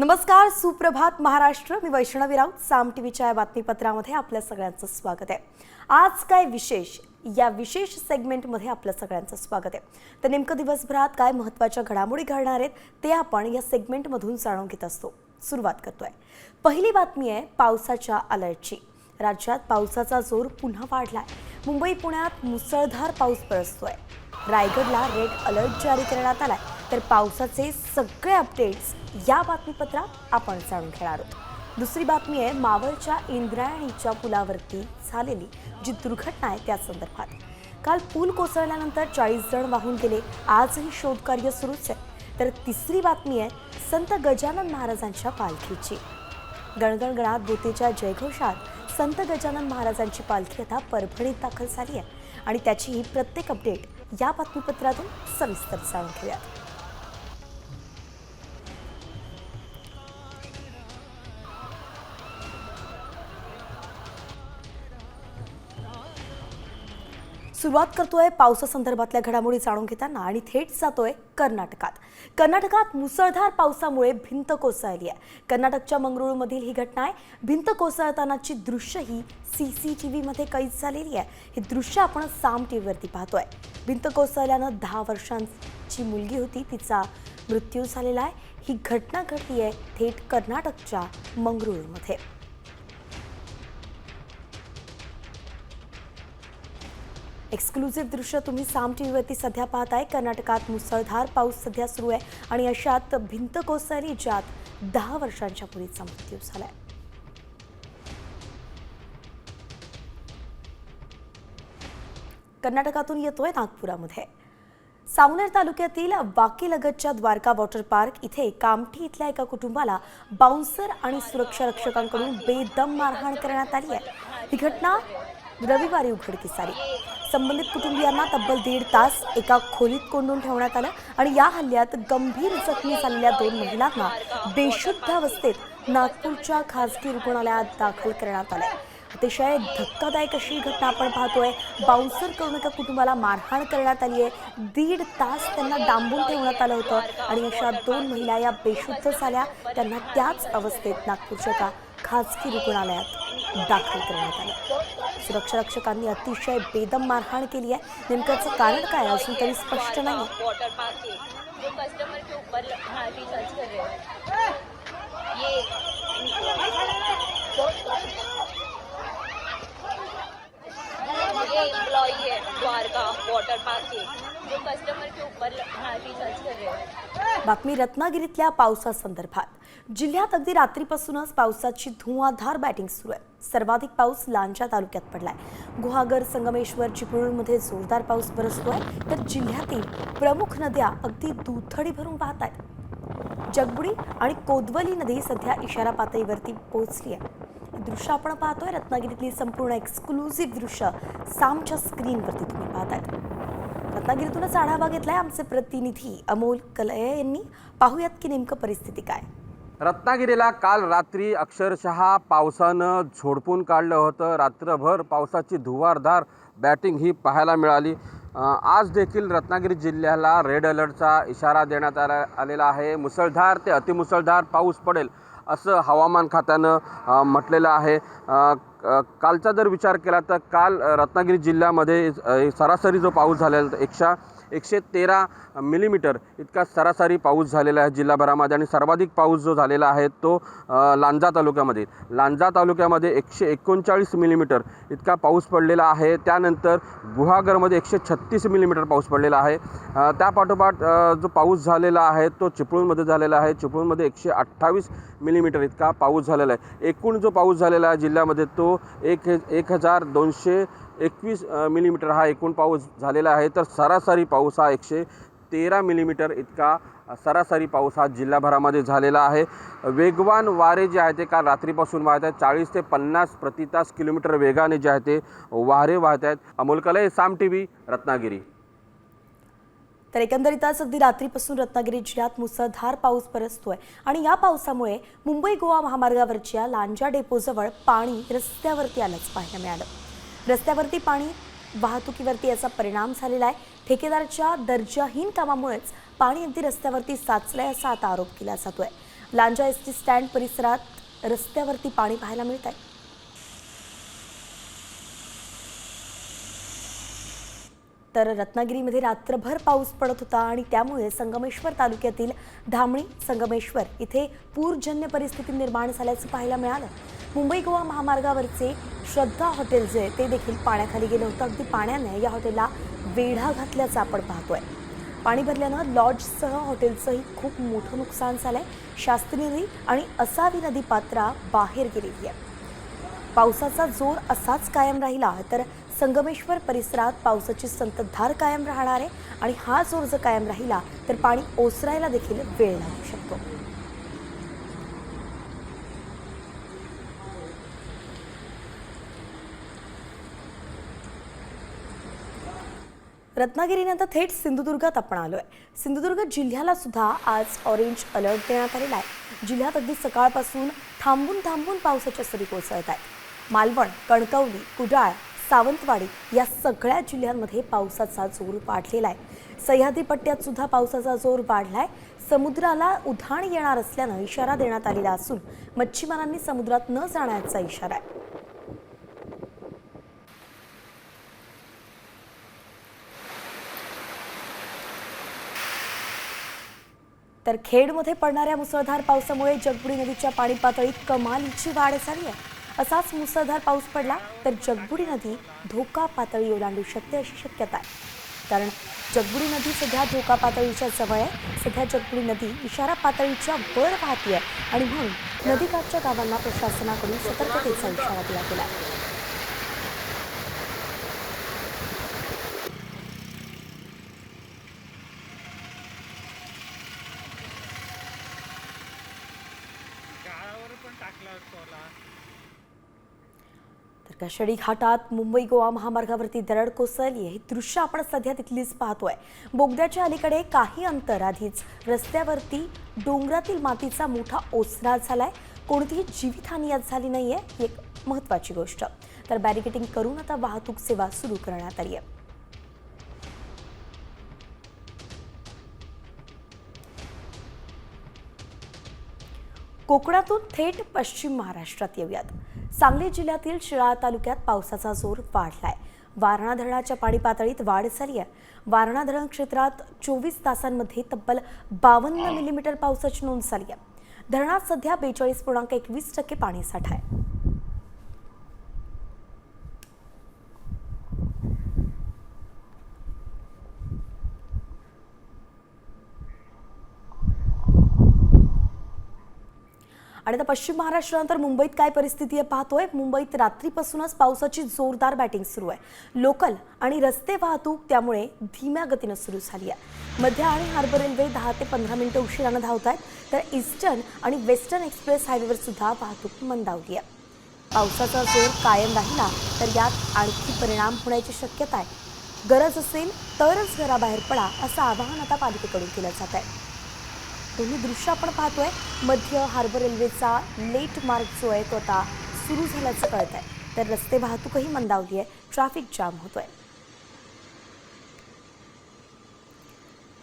नमस्कार सुप्रभात महाराष्ट्र. मी वैष्णवी राऊत साम टीव्हीच्या या बातमीपत्रामध्ये आपल्या सगळ्यांचं स्वागत आहे. आज काय विशेष? या विशेष सेगमेंटमध्ये आपलं सगळ्यांचं स्वागत आहे. तर नेमकं दिवसभरात काय महत्त्वाच्या घडामोडी घडणार आहेत ते आपण या सेगमेंटमधून जाणून घेत असतो. सुरुवात करतोय. पहिली बातमी आहे पावसाच्या अलर्टची. राज्यात पावसाचा जोर पुन्हा वाढलाय. मुंबई पुण्यात मुसळधार पाऊस बरसतोय रायगडला रेड अलर्ट जारी करण्यात आलाय. तर पावसाचे सगळे अपडेट्स या बातमीपत्रात आपण जाणून घेणार आहोत. दुसरी बातमी आहे मावळच्या इंद्रायणीच्या पुलावरती झालेली जी दुर्घटना आहे त्या संदर्भात. काल पूल कोसळल्यानंतर चाळीस जण वाहून गेले आजही शोधकार्य सुरूच आहे. तर तिसरी बातमी आहे संत गजानन महाराजांच्या पालखीची. गणगणगणात गोतेच्या जयघोषात संत गजानन महाराजांची पालखी आता परभणीत दाखल झाली आहे. आणि त्याची ही प्रत्येक अपडेट या बातमीपत्रातून सविस्तर जाणून घेऊयात. सुरुवात करतोय पावसासंदर्भातल्या घडामोडी जाणून घेताना आणि थेट जातोय कर्नाटकात. कर्नाटकात मुसळधार पावसामुळे भिंत कोसळली आहे. कर्नाटकच्या मंगळूरमधील ही घटना आहे. भिंत कोसळतानाची दृश्य ही सी सी टी व्हीमध्ये कैद झालेली आहे. हे दृश्य आपण साम टी व्हीवरती पाहतोय. भिंत कोसळल्यानं दहा वर्षांची मुलगी होती. तिचा मृत्यू झालेला आहे. ही घटना घडली आहे थेट कर्नाटकच्या मंगळूरमध्ये एक्सक्लुझिव्ह दृश्य तुम्ही साम टी व्हीवरती सध्या पाहताय. कर्नाटकात मुसळधार पाऊस सध्या सुरू आहे आणि अशात भिंत कोसळली ज्यात दहा वर्षांच्या मुलीचा मृत्यू झालाय. कर्नाटकातून येतोय नागपुरामध्ये. सावनेर तालुक्यातील वाकीलगतच्या द्वारका वॉटर पार्क इथे कामठी इथल्या एका कुटुंबाला बाउन्सर आणि सुरक्षा रक्षकांकडून बेदम मारहाण करण्यात आली आहे. ही घटना रविवारी उघडकीस आली. संबंधित कुटुंबियांना तब्बल दीड तास एका खोलीत कोंडून ठेवण्यात आलं आणि या हल्ल्यात गंभीर जखमी झालेल्या दोन महिलांना बेशुद्ध अवस्थेत नागपूरच्या खासगी रुग्णालयात दाखल करण्यात आलं अतिशय धक्कादायक अशी घटना आपण पाहतोय. बाउन्सर करून एका कुटुंबाला मारहाण करण्यात आली आहे दीड तास त्यांना डांबून ठेवण्यात आलं होतं आणि अशा दोन महिला या बेशुद्ध झाल्या. त्यांना त्याच अवस्थेत नागपूरच्या एका खाजगी रुग्णालयात दाखल करण्यात आलं. सुरक्षारक्षकांनी अतिशय बेदम मारहाण केली आहे. नेमक्याचं कारण काय असून तरी स्पष्ट नाही वाटर पार्क के जो कस्टमर के ऊपर हाँ रिसर्च कर रहे बातमी रत्नागिरीतल्या पावसासंदर्भात जिल्ह्यात अगदी रात्रीपासूनच पावसाची धुवाधार बॅटिंग सुरू आहे. सर्वाधिक पाऊस लांजा तालुक्यात पडलाय. गुहागर संगमेश्वर चिपळूणमध्ये जोरदार पाऊस बरसतोय. तर जिल्ह्यातील प्रमुख नद्या अगदी दुथडी भरून वाहत आहेत जगबुडी आणि कोदवली नदी सध्या इशारा पातळीवरती पोहोचली आहे. दृश्य आपण पाहतोय. रत्नागिरीतली संपूर्ण एक्सक्लुझिव्ह दृश्य सामच्या स्क्रीनवरती तुम्ही पाहताय रत्नागिरीतूनच आढावा घेतलाय आमचे प्रतिनिधी अमोल कलये यांनी. पाहूयात की नेमकं परिस्थिती काय? रत्नागिरीला काल रात्री अक्षरशः पावसानं झोडपून काढलं होतं. रात्रभर पावसाची धुवारधार बॅटिंग ही पाहायला मिळाली. आज देखील रत्नागिरी जिल्ह्याला रेड अलर्टचा इशारा देण्यात आला आलेला आहे. मुसळधार ते अतिमुसळधार पाऊस पडेल असं हवामान खात्यानं म्हटलेलं आहे. कालचा जर विचार केला तर काल रत्नागिरी जिल्ह्यामध्ये सरासरी जो पाऊस झालेला एकशा एकशे तेरा मिलीमीटर इतका सरासरी पाऊस झालेला आहे जिल्हाभरामध्ये आणि सर्वाधिक पाऊस जो झालेला आहे तो लांजा तालुक्यामध्ये. लांजा तालुक्यामध्ये एकशे एकोणचाळीस मिलीमीटर इतका पाऊस पडलेला आहे. त्यानंतर गुहागरमध्ये एकशे छत्तीस मिलीमीटर पाऊस पडलेला आहे. त्यापाठोपाठ जो पाऊस झालेला आहे तो चिपळूणमध्ये झालेला आहे. चिपळूणमध्ये एकशे अठ्ठावीस मिलीमीटर इतका पाऊस झालेला आहे. एकूण जो पाऊस झालेला आहे जिल्ह्यामध्ये तो एक एक हजार दोनशे एकवीस मिलीमीटर हा एकूण पाऊस झालेला आहे. तर सरासरी पाऊस हा एकशे तेरा मिलीमीटर इतका सरासरी पाऊस हा जिल्हाभरामध्ये झालेला आहे. वेगवान वारे जे आहे ते काल रात्रीपासून वाहत आहेत. चाळीस ते पन्नास प्रति तास किलोमीटर वेगाने जे आहे ते वारे वाहत आहेत. अमोल कले साम टी व्ही रत्नागिरी. तर एकंदरीतच अगदी रात्रीपासून रत्नागिरी जिल्ह्यात मुसळधार पाऊस बरसतोय आणि या पावसामुळे मुंबई गोवा महामार्गावरच्या लांजा डेपोजवळ पाणी रस्त्यावरती आलंच पाहायला मिळालं. रस्त्यावरती पाणी वाहतुकीवरती याचा परिणाम झालेला आहे. ठेकेदारच्या दर्जाहीन कामामुळेच पाणी अगदी रस्त्यावरती साचलंय असा आता आरोप केला जातोय. लांजा एस टी स्टँड परिसरात रस्त्यावरती पाणी पाहायला मिळत आहे तर रत्नागिरीमध्ये रात्रभर पाऊस पडत होता आणि त्यामुळे संगमेश्वर तालुक्यातील धामणी संगमेश्वर इथे पूरजन्य परिस्थिती निर्माण झाल्याचं पाहायला मिळालं. मुंबई गोवा महामार्गावरचे श्रद्धा हॉटेल जे आहे ते देखील पाण्याखाली गेलं होतं. अगदी पाण्याने या हॉटेलला वेढा घातल्याचं आपण पाहतोय. पाणी भरल्यानं लॉजसह हॉटेलचंही खूप मोठं नुकसान झालंय. शास्त्री नदी आणि असावी नदी पात्रा बाहेर गेलेली आहे. पावसाचा जोर असाच कायम राहिला तर संगमेश्वर परिसरात पावसाची संततधार कायम राहणार आहे आणि हा जोर जर कायम राहिला तर पाणी ओसरायला देखील वेळ लागू शकतो. रत्नागिरीनंतर थेट सिंधुदुर्गात आपण आलो आहे सिंधुदुर्ग जिल्ह्याला सुद्धा आज ऑरेंज अलर्ट देण्यात आलेला आहे. जिल्ह्यात अगदी सकाळपासून थांबून थांबून पावसाच्या सरी कोसळत आहेत. मालवण कणकवली कुडाळ सावंतवाडी या सगळ्या जिल्ह्यांमध्ये पावसाचा जोर वाढलेला आहे. सह्याद्री पट्ट्यात सुद्धा पावसाचा जोर वाढलाय. समुद्राला उधाण येणार असल्यानं इशारा देण्यात आलेला असून मच्छीमारांनी समुद्रात न जाण्याचा इशारा आहे. तर खेडमध्ये पडणाऱ्या मुसळधार पावसामुळे जगबुडी नदीच्या पाणी पातळीत कमालीची वाढ झाली आहे. असाच मुसळधार पाऊस पडला तर जगबुडी नदी धोका पातळी ओलांडू शकते अशी शक्यता आहे. कारण जगबुडी नदी सध्या धोका पातळीच्या जवळ आहे. सध्या जगबुडी नदी इशारा पातळीच्या वर वाहती आहे. आणि म्हणून नदीकाठच्या गावांना प्रशासनाकडून सतर्कतेचा इशारा दिला गेला आहे गाळावर पण टाकला टोला तर घाटात मुंबई गोवा महामार्गावरती दरड कोसळली आहे ही दृश्य आपण सध्या तिथलीच पाहतोय. बोगद्याच्या अलीकडे काही अंतर आधीच रस्त्यावरती डोंगरातील मातीचा मोठा ओसरा झालाय. कोणतीही जीवितहानी यात झाली नाहीये ही एक महत्वाची गोष्ट. तर बॅरिकेटिंग करून आता वाहतूक सेवा सुरू करण्यात आली आहे कोकणातून थेट पश्चिम महाराष्ट्रात येऊयात. सांगली जिल्ह्यातील शिराळा तालुक्यात पावसाचा जोर वाढलाय. वारणा धरणाच्या पाणी पातळीत वाढ झाली आहे. वारणा धरण क्षेत्रात चोवीस तासांमध्ये तब्बल बावन्न मिलीमीटर पावसाची नोंद झाली आहे. धरणात सध्या बेचाळीस पूर्णांक एकवीस टक्के पाणीसाठा आहे. आणि आता पश्चिम महाराष्ट्रानंतर मुंबईत काय परिस्थिती आहे पाहतोय. मुंबईत रात्रीपासूनच पावसाची जोरदार बॅटिंग सुरू आहे. लोकल आणि रस्ते वाहतूक त्यामुळे धीम्या गतीनं सुरू झाली आहे. मध्य आणि हार्बर रेल्वे दहा ते पंधरा मिनिटं उशिरानं धावत आहेत तर ईस्टर्न आणि वेस्टर्न एक्सप्रेस हायवेवर सुद्धा वाहतूक मंदावली आहे. पावसाचा जोर कायम राहिला तर यात आणखी परिणाम होण्याची शक्यता आहे. गरज असेल तरच घराबाहेर पडा असं आवाहन आता पालिकेकडून केलं जात आहे. दोन्ही दृश्य आपण पाहतोय. मध्य हार्बर रेल्वेचा लेट मार्ग जो आहे तो आता सुरू झाल्याचं कळत आहे तर रस्ते वाहतूकही मंदावली आहे. ट्रॅफिक जाम होतोय.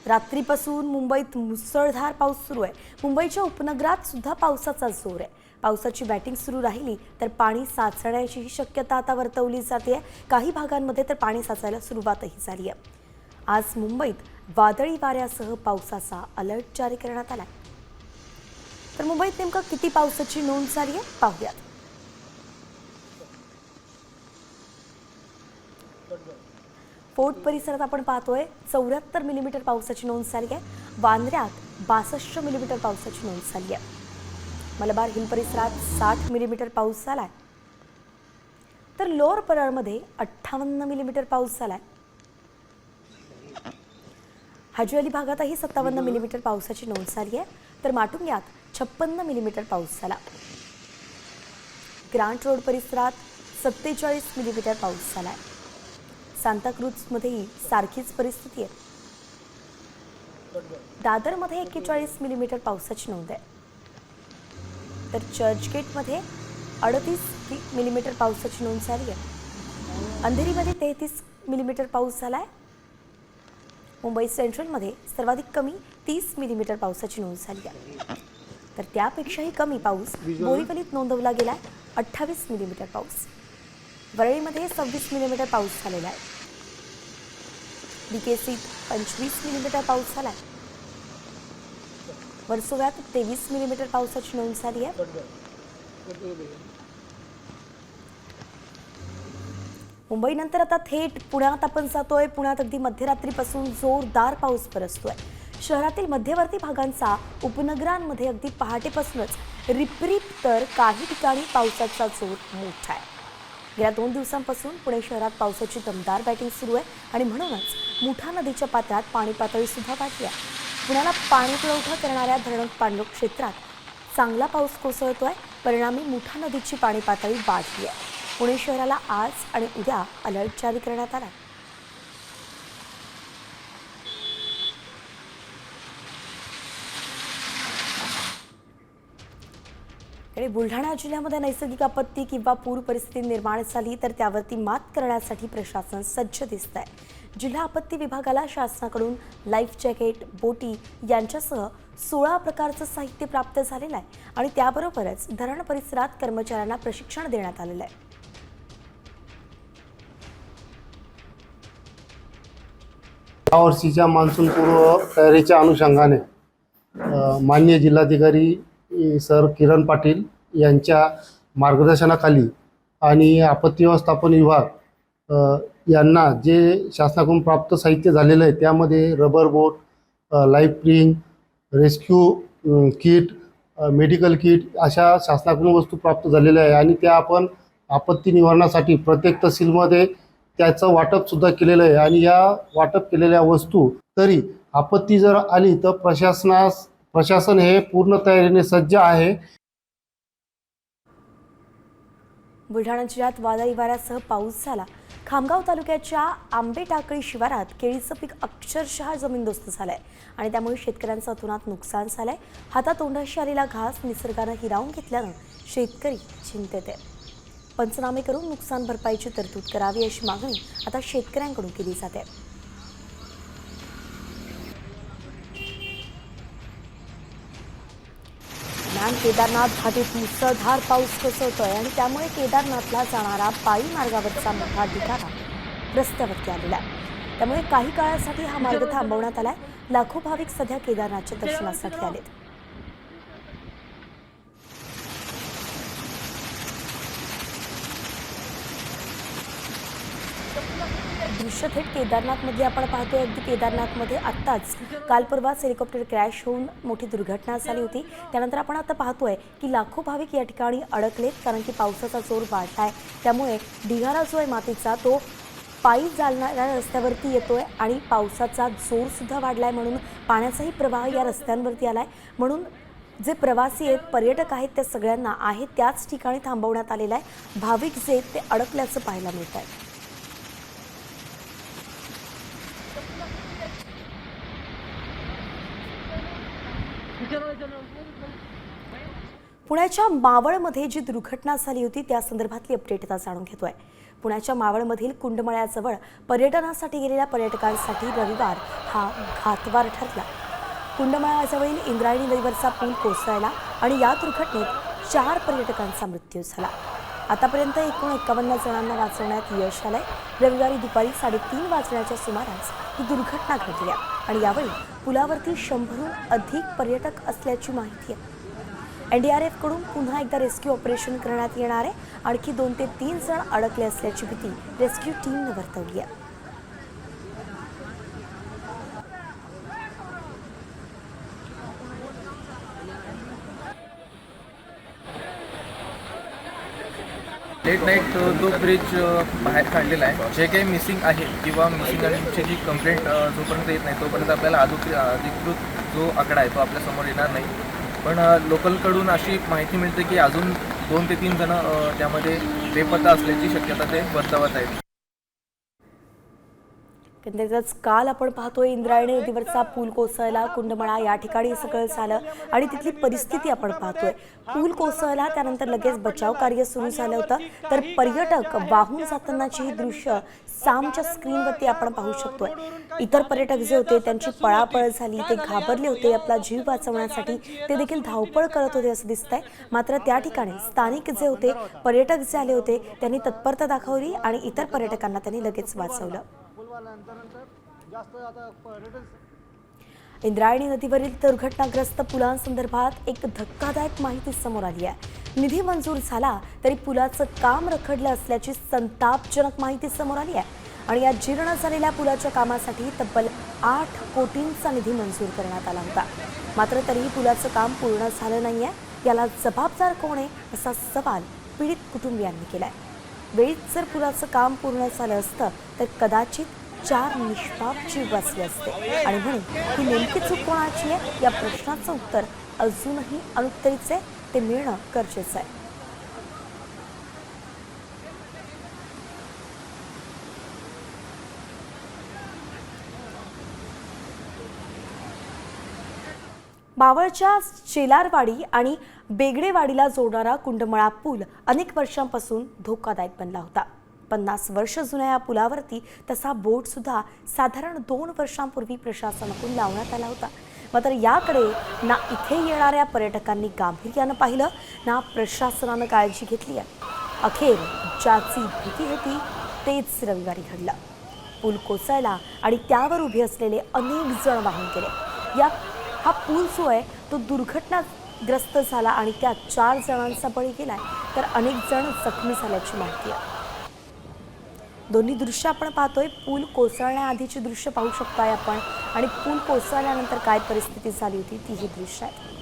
रात्रीपासून मुंबईत मुसळधार पाऊस सुरू आहे. मुंबईच्या उपनगरात सुद्धा पावसाचा जोर आहे. पावसाची बॅटिंग सुरू राहिली तर पाणी साचण्याचीही शक्यता आता वर्तवली जाते. काही भागांमध्ये तर पाणी साचायला सुरुवातही झाली आहे. आज मुंबईत वादळी वाऱ्यासह पावसाचा अलर्ट जारी करण्यात आला तर मुंबईत नेमकं किती पावसाची नोंद झाली आहे? पाहूयात. फोर्ट परिसरात आपण पाहतोय चौऱ्याहत्तर मिलीमीटर पावसाची नोंद झाली आहे. वांद्र्यात बासष्ट मिलीमीटर पावसाची नोंद झाली आहे. मलबार हिल परिसरात साठ मिलीमीटर पाऊस झालाय. तर लोअर परळमध्ये अठ्ठावन्न मिलीमीटर पाऊस झालाय. अली भागातही सत्तावन्न मिलीमीटर पावसाची नोंद झाली आहे. तर माटुंग्यात छप्पन्न मिलीमीटर पाऊस झाला. ग्रांट रोड परिसरात सत्तेचाळीस मिलीमीटर पाऊस झाला आहे. सांताक्रूजमध्येही सारखीच परिस्थिती आहे. दादरमध्ये एक्केचाळीस मिलीमीटर पावसाची नोंद आहे. तर चर्चगेटमध्ये अडतीस मिलीमीटर पावसाची नोंद झाली आहे. अंधेरीमध्ये तेहतीस मिलीमीटर पाऊस झाला आहे. मुंबई सेंट्रलमध्ये सर्वाधिक कमी तीस मिलीमीटर पावसाची नोंद झाली आहे. तर त्यापेक्षाही कमी पाऊस बोरीवलीत नोंदवला गेलाय अठ्ठावीस मिलीमीटर पाऊस. वरळीमध्ये सव्वीस मिलीमीटर पाऊस झालेला आहे. बीकेसीत पंचवीस मिलीमीटर पाऊस झालाय वर्सोव्यात तेवीस मिलीमीटर पावसाची नोंद झाली आहे. मुंबईनंतर आता थेट पुण्यात आपण जातोय. पुण्यात अगदी मध्यरात्रीपासून जोरदार पाऊस बरसतोय शहरातील मध्यवर्ती भागांचा उपनगरांमध्ये अगदी पहाटेपासूनच रिपरिप तर काही ठिकाणी पावसाचा जोर मोठा आहे. गेल्या दोन दिवसांपासून पुणे शहरात पावसाची दमदार बॅटिंग सुरू आहे आणि म्हणूनच मुठा नदीच्या पात्रात पाणी पातळी सुद्धा वाढली आहे. पुण्याला पाणी पुरवठा करणाऱ्या धरण पांडव क्षेत्रात चांगला पाऊस कोसळतोय. परिणामी मुठा नदीची पाणी पातळी वाढली आहे. पुणे शहराला आज आणि उद्या अलर्ट जारी करण्यात आला आहे आणि बुलढाणा जिल्ह्यामध्ये नैसर्गिक आपत्ती किंवा पूर परिस्थिती निर्माण झाली तर त्यावरती मात करण्यासाठी प्रशासन सज्ज दिसत आहे जिल्हा आपत्ती विभागाला शासनाकडून लाईफ जॅकेट बोटी यांच्यासह सोळा प्रकारचं साहित्य प्राप्त झालेलं आहे आणि त्याबरोबरच धरण परिसरात कर्मचाऱ्यांना प्रशिक्षण देण्यात आलेलं आहे. यावर्षीच्या मान्सूनपूर्व तयारीच्या अनुषंगाने मान्य माननीय जिल्हाधिकारी सर किरण पाटील यांच्या मार्गदर्शनाखाली आणि आपत्ती व्यवस्थापन विभाग यांना जे शासनाकडून प्राप्त साहित्य झालेलं आहे त्यामध्ये rubber boat life ring rescue kit medical kit अशा शासनाकडून वस्तू प्राप्त झालेल्या आहे. आणि त्या आपण आपत्ती निवारणासाठी प्रत्येक तहसीलमध्ये त्याचं वाटप सुद्धा केलेलं आहे. आणि या वाटप केलेल्या वस्तू तरी आपत्ती जर आली तर प्रशासनास प्रशासन हे पूर्ण तयारीने सज्ज आहे. बुलढाणा जिल्ह्यात वादळी वाऱ्यासह पाऊस झाला. खामगाव तालुक्याच्या आंबे टाकळी शिवारात केळीचं पीक अक्षरशः जमीनदोस्त झालंय आणि त्यामुळे शेतकऱ्यांचं अतोनात नुकसान झालंय. हातातोंडाशी आलेला घास निसर्गानं हिरावून घेतल्यानं शेतकरी चिंतेत आहे पंचनामे करून नुकसान भरपाईची तरतूद करावी अशी मागणी आता शेतकऱ्यांकडून केली जाते. दरम्यान केदारनाथ घाटीत मुसळधार पाऊस कोसळतोय आणि त्यामुळे केदारनाथला जाणारा पायी मार्गावरचा मोठा ढिगारा रस्त्यावरती आलेला आहे. त्यामुळे काही काळासाठी हा मार्ग थांबवण्यात आलाय. लाखो भाविक सध्या केदारनाथच्या दर्शनासाठी आलेत. दृश्य थेट केदारनाथमध्ये आपण पाहतोय. अगदी केदारनाथमध्ये आत्ताच काल परवाच हेलिकॉप्टर क्रॅश होऊन मोठी दुर्घटना झाली होती. त्यानंतर आपण आता पाहतोय की लाखो भाविक या ठिकाणी अडकलेत कारण की पावसाचा जोर वाढलाय त्यामुळे ढिगारा जो आहे मातीचा तो पायी चालणाऱ्या रस्त्यावरती येतोय आणि पावसाचा जोरसुद्धा वाढला वाढलाय म्हणून पाण्याचाही प्रवाह या रस्त्यांवरती आलाय. म्हणून जे प्रवासी आहेत पर्यटक आहेत त्या सगळ्यांना आहे त्याच ठिकाणी थांबवण्यात आलेलं आहे. भाविक जे आहेत ते अडकल्याचं पाहायला मिळत आहे पुण्याच्या मावळमध्ये जी दुर्घटना झाली होती त्या संदर्भातली अपडेट आता जाणून घेतोय. पुण्याच्या मावळमधील कुंडमळ्याजवळ पर्यटनासाठी गेलेल्या पर्यटकांसाठी रविवार हा घातवार ठरला. कुंडमळ्याजवळील इंद्रायणी नदीवरचा पूल कोसळला आणि या दुर्घटनेत चार पर्यटकांचा मृत्यू झाला. आतापर्यंत एकूण एकावन्न जणांना वाचवण्यात यश आलंय. रविवारी दुपारी साडेतीन वाजण्याच्या सुमारास ही दुर्घटना घडली आणि यावेळी पुलावरती शंभरहून अधिक पर्यटक असल्याची माहिती आहे. एन डी आर एफकडून पुन्हा एकदा रेस्क्यू ऑपरेशन करण्यात येणार आहे. आणखी दोन ते तीन जण अडकले असल्याची भीती रेस्क्यू टीमनं वर्तवली आहे. लेट नाईट uh, जो ब्रिज uh, बाहेर काढलेला आहे जे काही मिसिंग आहे किंवा मिसिंग आणि जी कंप्लेंट uh, जोपर्यंत येत नाही तोपर्यंत आपल्याला अधिकृत अधिकृत जो आकडा आहे तो आपल्यासमोर येणार नाही. पण लोकलकडून अशी माहिती मिळते की अजून दोन ते तीन जण त्यामध्ये बेपत्ता असल्याची शक्यता ते वर्तवत आहेत. एकंदरीतच काल आपण पाहतोय इंद्रायणी नदीवरचा पूल कोसळला कुंडमळा या ठिकाणी सगळं झालं आणि तिथली परिस्थिती आपण पाहतोय. पूल कोसळला त्यानंतर लगेच बचाव कार्य सुरू झालं होतं. तर पर्यटक वाहून जातानाची ही दृश्य सामच्या स्क्रीनवरती आपण पाहू शकतोय. इतर पर्यटक जे होते त्यांची पळापळ झाली ते घाबरले होते आपला जीव वाचवण्यासाठी ते देखील धावपळ करत होते असं दिसतंय. मात्र त्या ठिकाणी स्थानिक जे होते पर्यटक जे आले होते त्यांनी तत्परता दाखवली आणि इतर पर्यटकांना त्यांनी लगेच वाचवलं. इंद्रायणी नदीवरील दुर्घटनाग्रस्त पुलांसंदर्भात एक धक्कादायक माहिती समोर आली आहे. निधी मंजूर झाला तरी पुलाचं काम रखडलं असल्याची संतापजनक माहिती समोर आली आहे. आणि या जीर्ण झालेल्या पुलाच्या कामासाठी तब्बल आठ कोटींचा निधी मंजूर करण्यात आला होता. मात्र तरीही पुलाचं काम पूर्ण झालं नाही आहे याला जबाबदार कोण आहे असा सवाल पीडित कुटुंबियांनी केला आहे वेळीच जर पुलाचं काम पूर्ण झालं असतं तर कदाचित चार निष्पाप जीव वाचले असते. आणि म्हणून ही नेमकी चूक कोणाची आहे? या प्रश्नाचं उत्तर अजूनही अनुत्तरीच आहे. ते मिळणं गरजेचं आहे. बावळच्या शेलारवाडी आणि बेगडेवाडीला जोडणारा कुंडमळा पूल अनेक वर्षांपासून धोकादायक बनला होता. पन्नास वर्ष जुन्या या पुलावरती तसा बोट सुद्धा साधारण दोन वर्षांपूर्वी प्रशासनाकडून लावण्यात आला होता. मात्र याकडे ना इथे येणाऱ्या पर्यटकांनी गांभीर्यानं पाहिलं ना प्रशासनानं काळजी घेतली आहे. अखेर ज्याची भीती होती तेच रविवारी घडलं. पूल कोसळला आणि त्यावर उभे असलेले अनेक जण वाहून गेले. या हा पूल जो आहे तो दुर्घटनाग्रस्त झाला आणि त्यात चार जणांचा बळी गेलाय. तर अनेक जण जखमी झाल्याची माहिती आहे. दोन्ही दृश्य आपण पाहतोय. पूल कोसळण्याआधीची दृश्य पाहू शकताय आपण. आणि पूल कोसळल्यानंतर काय परिस्थिती झाली होती ती ही दृश्य आहे.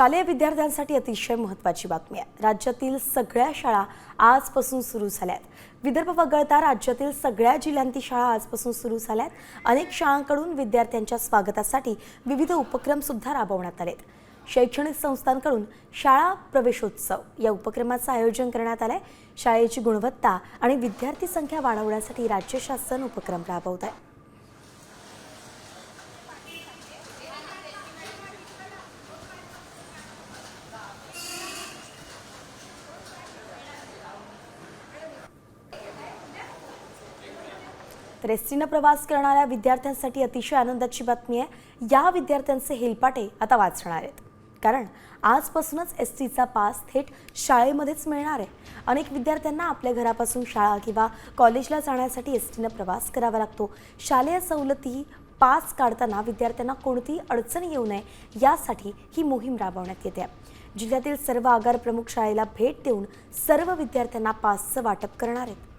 शालेय विद्यार्थ्यांसाठी अतिशय महत्त्वाची बातमी आहे. राज्यातील सगळ्या शाळा आजपासून सुरू झाल्यात. विदर्भ वगळता राज्यातील सगळ्या जिल्ह्यांतील शाळा आजपासून सुरू झाल्यात. अनेक शाळांकडून विद्यार्थ्यांच्या स्वागतासाठी विविध उपक्रम सुद्धा राबवण्यात आलेत. शैक्षणिक संस्थांकडून शाळा प्रवेशोत्सव या उपक्रमाचं आयोजन करण्यात आलंय. शाळेची गुणवत्ता आणि विद्यार्थी संख्या वाढवण्यासाठी राज्य शासन उपक्रम राबवत आहे. एसटीनं प्रवास करणाऱ्या विद्यार्थ्यांसाठी अतिशय आनंदाची बातमी आहे. या विद्यार्थ्यांचे हेलपाटे आता वाचणार आहेत. कारण आजपासूनच एस टीचा पास थेट शाळेमध्येच मिळणार आहे. अनेक विद्यार्थ्यांना आपल्या घरापासून शाळा किंवा कॉलेजला जाण्यासाठी एस टीनं प्रवास करावा लागतो. शालेय सवलती पास काढताना विद्यार्थ्यांना कोणतीही अडचण येऊ नये यासाठी ही मोहीम राबवण्यात येते. जिल्ह्यातील सर्व आगार प्रमुख शाळेला भेट देऊन सर्व विद्यार्थ्यांना पासचं वाटप करणार आहेत.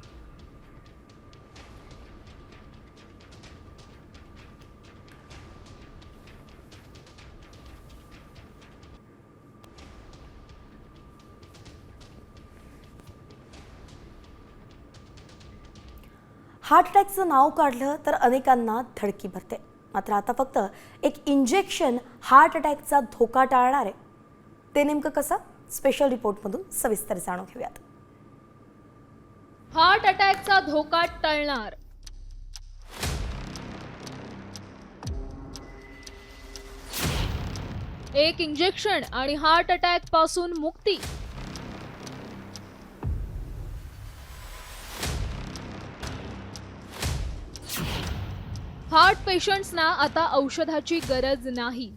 हार्ट अटॅकचं नाव काढलं तर अनेकांना धडकी भरते. मात्र आता फक्त एक इंजेक्शन हार्ट अटॅकचा धोका टाळणार आहे. ते नेमकं कसं? स्पेशल रिपोर्टमधून सविस्तर जाणून घेऊयात. हार्ट अटॅकचा धोका टळणार. एक इंजेक्शन आणि हार्ट अटॅकपासून मुक्ती. हार्ट पेशंट्सना आता औषधाची गरज नाही.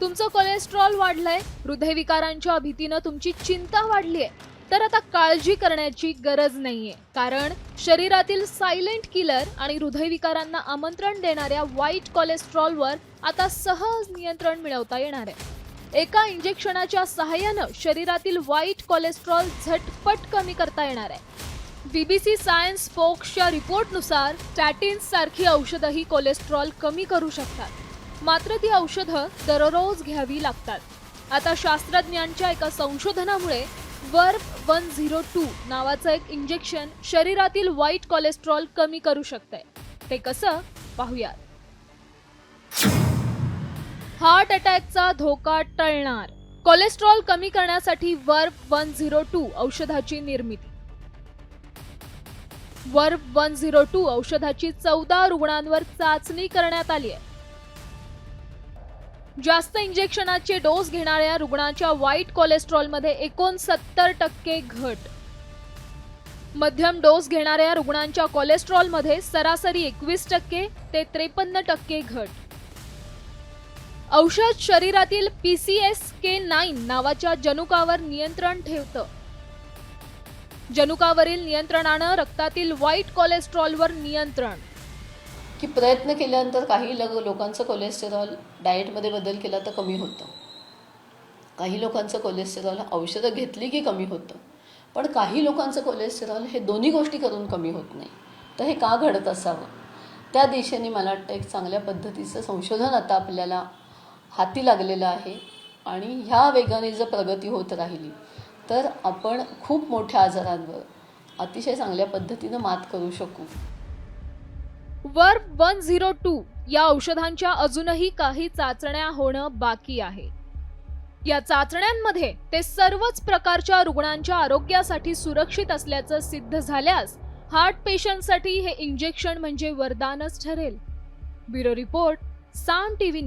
तुमचं कोलेस्ट्रॉल वाढलंय हृदयविकारांच्या भीतीनं तुमची चिंता वाढलीय. तर आता काळजी करण्याची गरज नाहीये. कारण शरीरातील सायलेंट किलर आणि हृदयविकारांना आमंत्रण देणाऱ्या वाईट कोलेस्ट्रॉलवर आता सहज नियंत्रण मिळवता येणार आहे. एका इंजेक्शनाच्या सहाय्यानं शरीरातील वाईट कोलेस्ट्रॉल झटपट कमी करता येणार आहे. बीबीसी सायन्स फोक्सच्या रिपोर्टनुसार स्टॅटिन्स सारखी औषधंही कोलेस्ट्रॉल कमी करू शकतात. मात्र ती औषधं दररोज घ्यावी लागतात. आता शास्त्रज्ञांच्या एका संशोधनामुळे वर्फ वन झिरो टू नावाचं एक इंजेक्शन शरीरातील वाईट कोलेस्ट्रॉल कमी करू शकतंय. ते कसं? पाहूयात. हार्ट अटॅकचा धोका टळणार. कोलेस्ट्रॉल कमी करण्यासाठी वर्फ वन झिरो टू औषधाची निर्मिती. वर्ब वन झिरो टू औषधाची चौदा रुग्णांवर चाचणी करण्यात आली आहे. जास्त इंजेक्शनाचे डोस घेणाऱ्या रुग्णांच्या वाईट कोलेस्ट्रॉलमध्ये एकोणसत्तर टक्के घट. मध्यम डोस घेणाऱ्या रुग्णांच्या कोलेस्ट्रॉलमध्ये सरासरी एकवीस टक्के ते त्रेपन्न टक्के घट. औषध शरीरातील पीसीएस के नाईन नावाच्या जनुकावर नियंत्रण ठेवतं. जनुकावरील नियंत्रणानं रक्तातील वाईट कोलेस्ट्रॉलवर नियंत्रण. की प्रयत्न केल्यानंतर काही लग लोकांचं कोलेस्टेरॉल डाएटमध्ये बदल केला तर कमी होतं. काही लोकांचं कोलेस्टेरॉल औषधं घेतली की कमी होतं. पण काही लोकांचं कोलेस्टेरॉल हे दोन्ही गोष्टी करून कमी होत नाही. तर हे का घडत असावं? त्या दिशेने मला वाटतं एक चांगल्या पद्धतीचं संशोधन आता आपल्याला हाती लागलेलं आहे आणि ह्या वेगाने जर प्रगती होत राहिली तर आपण खूप मोठ्या आजारांवर अतिशय चांगल्या पद्धतीनं मात करू शकू. वर्ब वन झिरो टू या औषधांच्या अजूनही काही चाचण्या होणं बाकी आहे. या चाचण्यांमध्ये ते सर्वच प्रकारच्या रुग्णांच्या आरोग्यासाठी सुरक्षित असल्याचं सिद्ध झाल्यास हार्ट पेशंटसाठी हे इंजेक्शन म्हणजे वरदानच ठरेल. Bureau report Saam TV news.